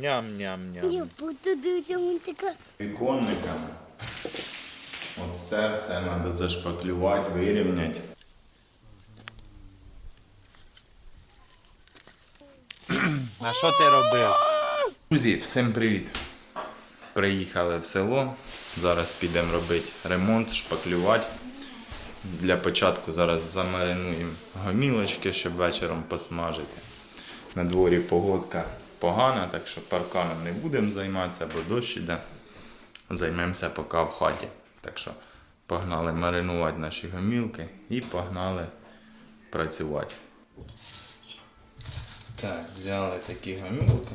Ням-ням-ням. Я буду дивитися мультика. Віконниками. Оце все треба зашпаклювати, вирівняти. А що ти робив? Друзі, всім привіт! Приїхали в село. Зараз підемо робити ремонт, шпаклювати. Для початку зараз замаринуємо гомілочки, щоб вечором посмажити. На дворі погодка погана, так що парканом не будемо займатися, бо дощ іде. Займемося поки в хаті. Так що погнали маринувати наші гомілки і погнали працювати. Так, взяли такі гомілки.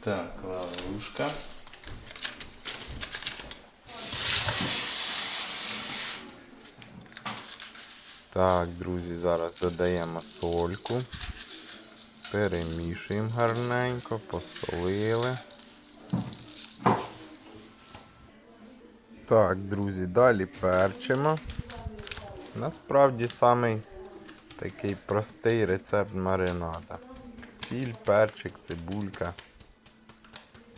Так, лавушка. Так, друзі, зараз додаємо сольку. Перемішуємо гарненько, посолили. Так, друзі, далі перчимо. Насправді самий такий простий рецепт маринада. Сіль, перчик, цибулька.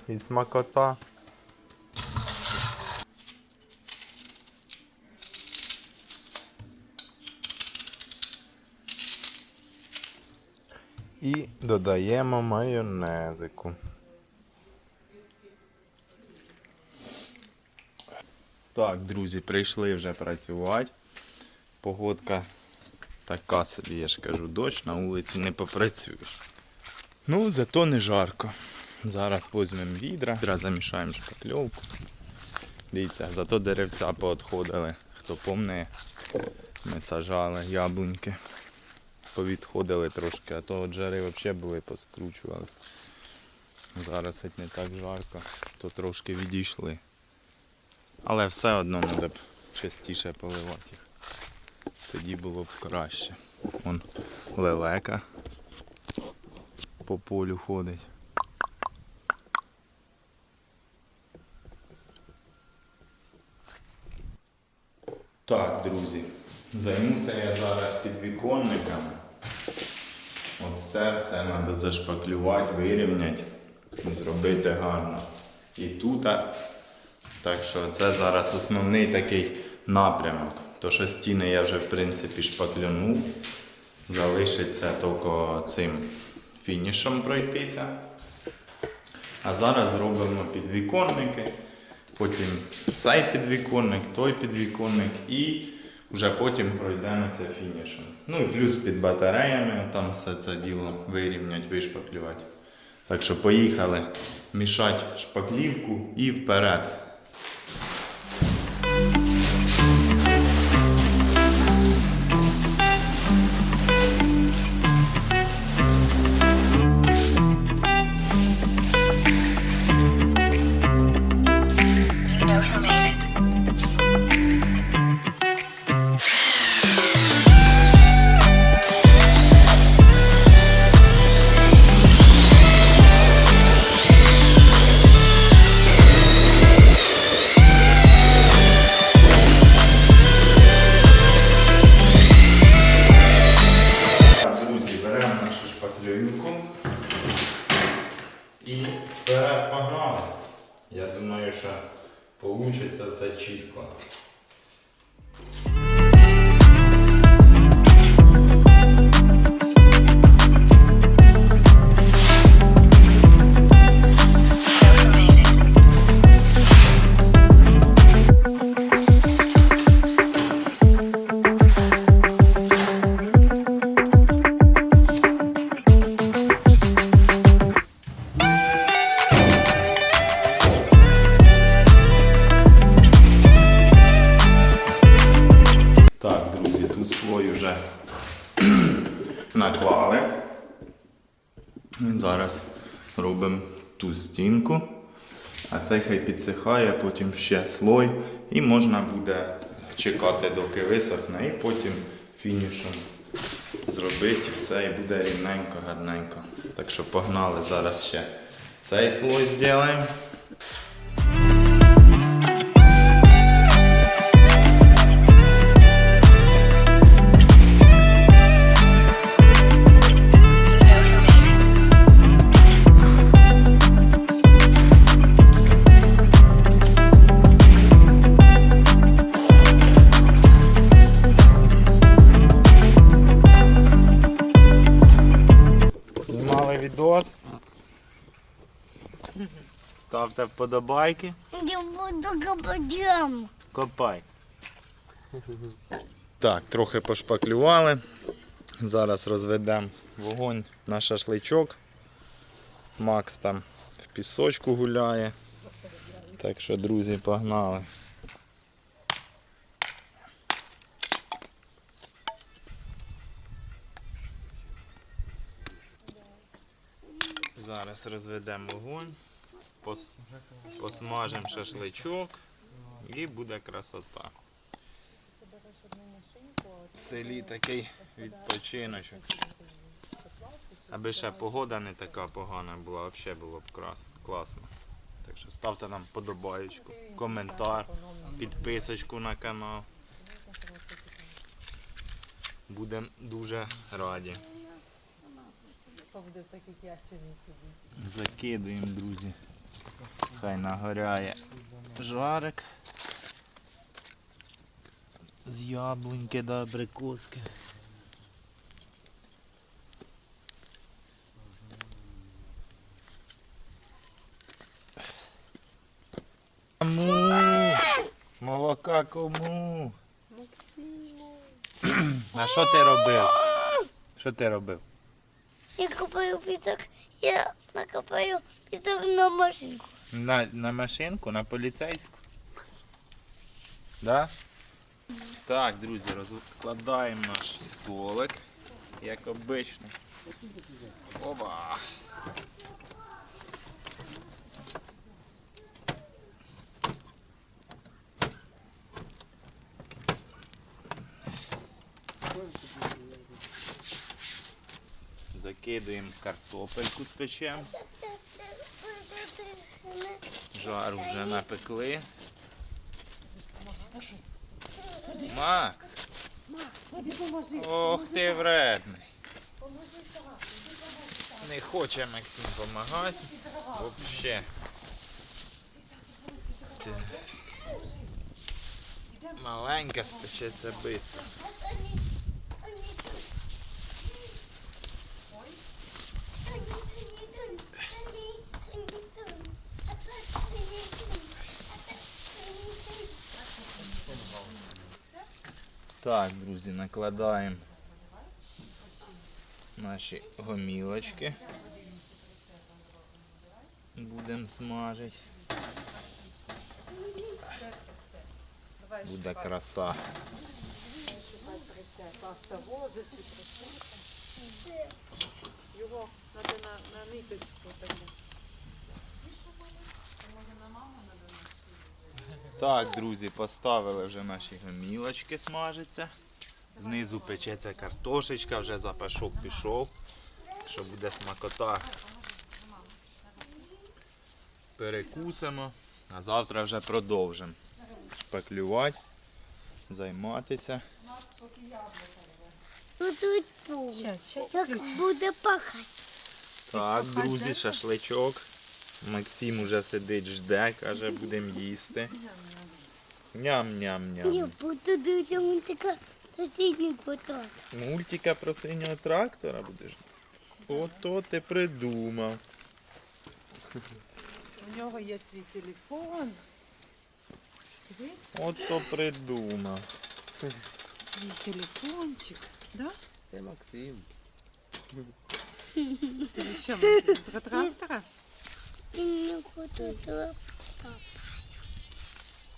І смакота. І додаємо майонезику. Так, друзі, прийшли вже працювати. Погодка така собі, я ж кажу, дощ, на вулиці не попрацюєш. Ну, зато не жарко. Зараз візьмемо відра, відра замішаємо шпакльовку. Дивіться, зато деревця поотходили. Хто помне, ми сажали яблуньки. Повідходили трошки, а то от взагалі були, поскручувалися. Зараз хоч не так жарко, то трошки відійшли. Але все одно треба б частіше поливати їх. Тоді було б краще. Вон лелека по полю ходить. Так, друзі, займуся я зараз підвіконниками. Оце все треба зашпаклювати, вирівняти, зробити гарно. І тут так що це зараз основний такий напрямок. То що стіни я вже в принципі шпаклянув. Залишиться тільки цим фінішем пройтися. А зараз зробимо підвіконники, потім цей підвіконник, той підвіконник і вже потім пройдемося фінішем. Ну і плюс під батареями там все це діло вирівнять, вишпаклювати. Так що поїхали мішати шпаклівку і вперед. Вийде все чітко. Вже наклали. Зараз робимо ту стінку. А цей хай підсихає, потім ще слой. І можна буде чекати, доки висохне, і потім фінішом зробити все і буде рівненько, гарненько. Так що погнали зараз ще цей слой зробимо. Ставте вподобайки. Я буду копадям. Копай. Так, трохи пошпаклювали. Зараз розведемо вогонь на шашличок. Макс там в пісочку гуляє. Так що, друзі, погнали. Зараз розведемо вогонь, пос... посмажемо шашличок і буде красота. В селі такий відпочиночок. Аби ще погода не така погана була, взагалі було б крас, класно. Так що ставте нам подобаєчку, коментар, підписочку на канал. Будемо дуже раді. Закидуємо, друзі. Хай нагоряє жарик. З яблуньки до абрикоски. Кому? Молока кому? А що ти робив? Що ти робив? Я копаю пісок, я накопаю пісок на машинку. На, на машинку, на поліцейську? Да? Так, друзі, розкладаємо наш столик, як обично. Оба! Закидуємо картопельку з печем. Жар вже напекли. Макс. Ох ти вредний. Не хоче Максим допомагати. Ти- Маленька спечеться швидко. Так, друзі, накладаємо наші гомілочки. Будемо смажити. Буде краса. Його треба на, ниточку таку. Так, друзі, поставили вже наші гомілочки смажиться. Знизу печеться картошечка, вже запашок пішов. Що буде смакота. Перекусимо, а завтра вже продовжимо шпаклювати, займатися. Тут тут щас Як буде пахати. Так, друзі, шашличок. Максим уже сидить, жде, каже, будемо їсти. Я Ням-ням-ням. буду дивитися мультика сусідній потат. Мультика про синього трактора будеш? Ото ти придумав. У нього є свій телефон. Ото придумав. свій телефончик. Да? Це Максим. Ти що, Максим, про трактора? І не хочу того.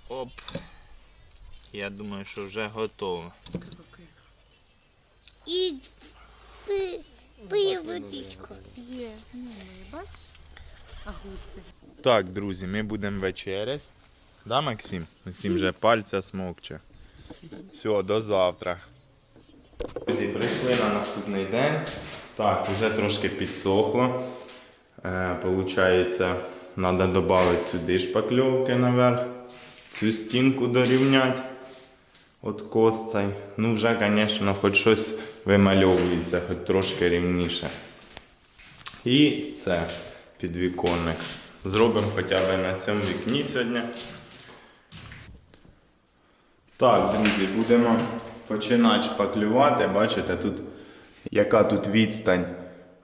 Оп. Я думаю, що вже готово. І пи- пиє водичку. Є. Ну, бач? А гуси. Так, друзі, ми будемо вечеряти. Да, Максим? Максим вже пальця смокче. Все, до завтра. Друзі, прийшли на наступний день. Так, вже трошки підсохло. Е, получається, треба додати сюди шпакльовки наверх. Цю стінку дорівняти. От косцей. Ну, вже, звісно, хоч щось вимальовується, хоч трошки рівніше. І це підвіконник. Зробимо хоча б на цьому вікні сьогодні. Так, друзі, будемо починати шпаклювати. Бачите, тут яка тут відстань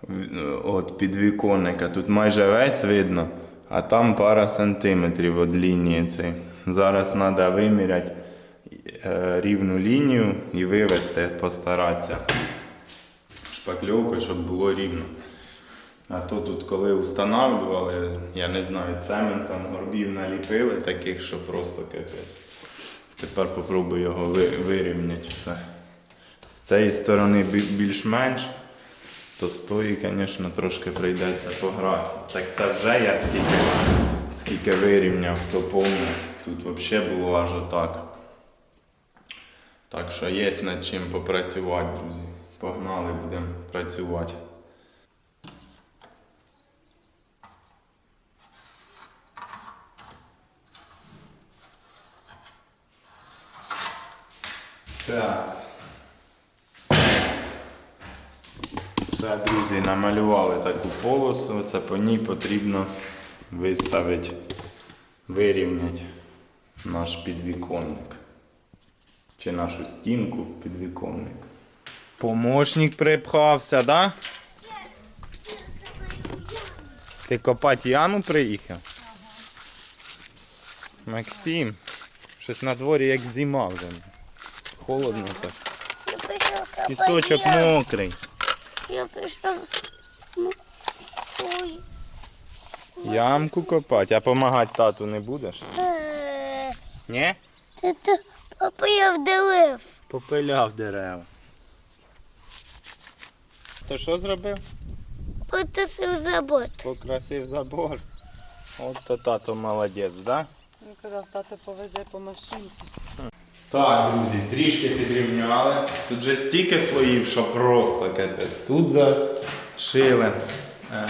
в- от підвіконника. Тут майже весь видно, а там пара сантиметрів від лінії цієї. Зараз треба виміряти е, рівну лінію і вивести, постаратися шпакльовкою, щоб було рівно. А то тут, коли встановлювали, я не знаю, цементом горбів наліпили таких, що просто капець. Тепер попробую його вирівняти все. З цієї сторони більш-менш, то з тої, звісно, трошки прийдеться погратися. Так це вже я скільки, скільки вирівняв, то повне. Тут взагалі було аж отак. Так що є над чим попрацювати, друзі. Погнали, будемо працювати. Так. Все, друзі, намалювали таку полосу. Це по ній потрібно виставити, вирівняти наш підвіконник. Чи нашу стінку підвіконник. Помощник припхався, да? Ти копати яму приїхав? Максим, щось на дворі як зима вже. Холодно так. Пісочок мокрий. Я пішов. Ну, ой. Ямку копати, а допомагати тату не будеш? Е, Ні? Це то папа я вдалив. Попиляв дерева. То що зробив? Потасив забот. Покрасив забор. От то тато молодець, да? Він казав, тато повезе по машинці. Так, друзі, трішки підрівняли. Тут же стільки слоїв, що просто капець. Тут зашили. Е,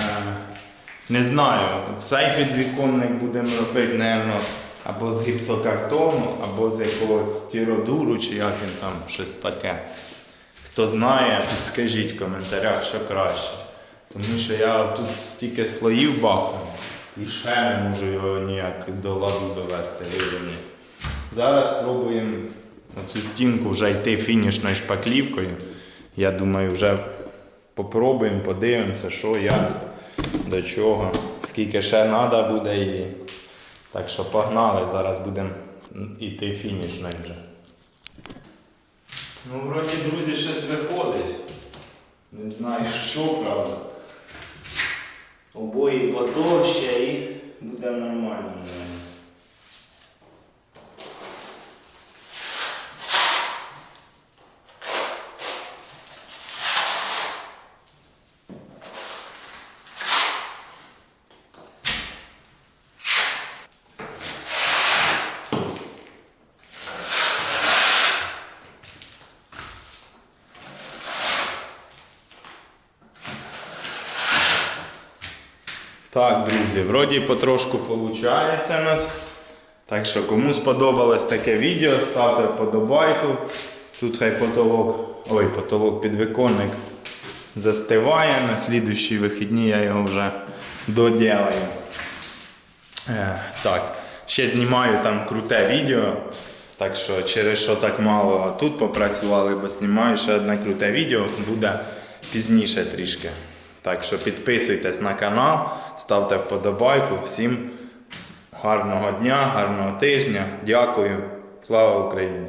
не знаю, цей підвіконник будемо робити, напевно, або з гіпсокартону, або з якогось стіродуру, чи як він там щось таке. Хто знає, підскажіть в коментарях, що краще. Тому що я тут стільки слоїв бахнув і ще не можу його ніяк до ладу довести вирівняти. Зараз спробуємо цю стінку вже йти фінішною шпаклівкою. Я думаю, вже попробуємо, подивимося, що, як, до чого, скільки ще треба буде і. Так що погнали, зараз будемо йти фінішною вже. Ну, вроді, друзі, щось виходить. Не знаю, що правда. Обої потовще і буде нормально. Так, друзі, вроді потрошку виходить у нас. Так що, кому сподобалось таке відео, ставте вподобайку. Тут хай потолок, ой, потолок підвіконник застиває. На слідущі вихідні я його вже доділаю. Е, так, ще знімаю там круте відео. Так що через що так мало тут попрацювали, бо знімаю ще одне круте відео, буде пізніше трішки. Так що підписуйтесь на канал, ставте вподобайку. Всім гарного дня, гарного тижня. Дякую. Слава Україні!